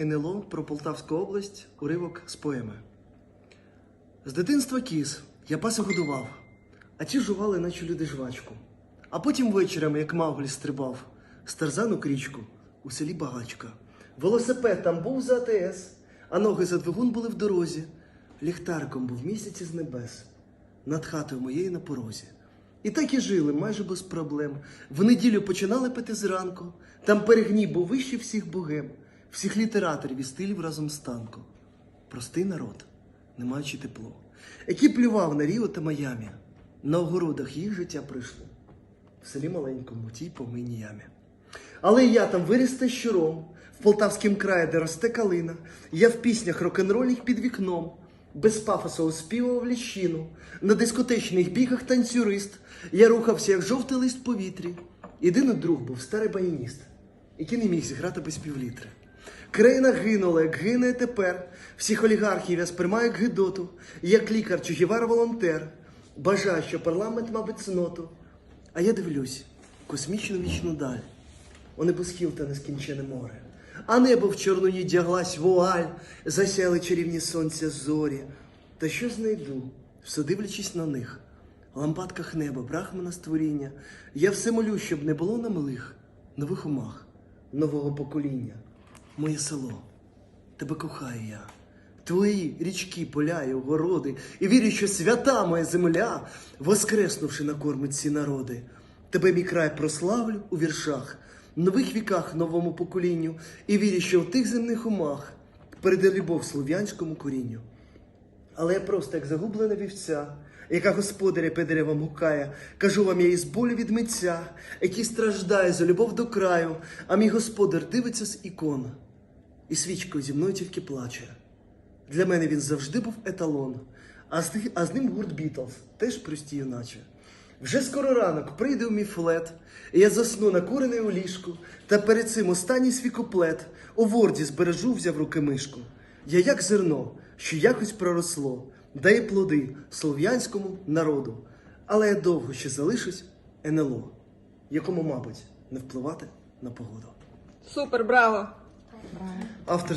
НЛО про Полтавську область, уривок з поеми. З дитинства кіз, я пас і годував, а ті жували, наче люди жвачку. А потім вечорами, як Мауглі стрибав, з Тарзану крічку у селі Багачка. Велосипед там був за АТС, а ноги за двигун були в дорозі. Ліхтариком був місяць із небес, над хатою моєю на порозі. І так і жили майже без проблем. В неділю починали пити зранку. Там перегній був вищий всіх богем, всіх літераторів і стилів разом з танком. Простий народ, не маючи тепло, який плював на Ріо та Майамі. На огородах їх життя прийшло. В селі маленькому, тій помийній ямі. Але я там виріс та щуром, в Полтавськім краї, де росте калина. Я в піснях рок-н-ролів під вікном, без пафосу оспівував ліщину. На дискотечних бігах танцюрист. Я рухався, як жовтий лист повітрі. Єдиний друг був старий баяніст, який не міг зіграти без півлітри. Країна гинула, як гине тепер. Всіх олігархів я сприймаю як гидоту, як лікар чи волонтер Бажаю, що парламент мабуть цноту. А я дивлюсь космічну вічну даль. У небосхил та нескінчене море. А небо в чорноні дяглась вуаль, засяяли чарівні сонця зорі. Та що знайду, все дивлячись на них, в лампадках неба, брахмана створіння. Я все молю, щоб не було нам лих, нових умах, нового покоління. Моє село, тебе кохаю я. Твої річки, поля і огороди, і вірю, що свята моя земля, воскреснувши накормить ці народи. Тебе мій край прославлю у віршах, нових віках новому поколінню, і вірю, що в тих земних умах переде любов слов'янському корінню. Але я просто як загублена вівця, яка господаря під деревом гукає, кажу вам я із болю від митця, який страждає за любов до краю, а мій господар дивиться з ікон, і свічкою зі мною тільки плаче. Для мене він завжди був еталон, а з, а з ним гурт Бітлз, теж прості юначе. Вже скоро ранок прийде у мій флет, і я засну накурений у ліжку, та перед цим останній свій куплет у ворді збережу, взяв руки мишку. Я як зерно, що якось проросло, дає плоди слов'янському народу. Але я довго ще залишусь НЛО, якому, мабуть, не впливати на погоду. Супер, браво! After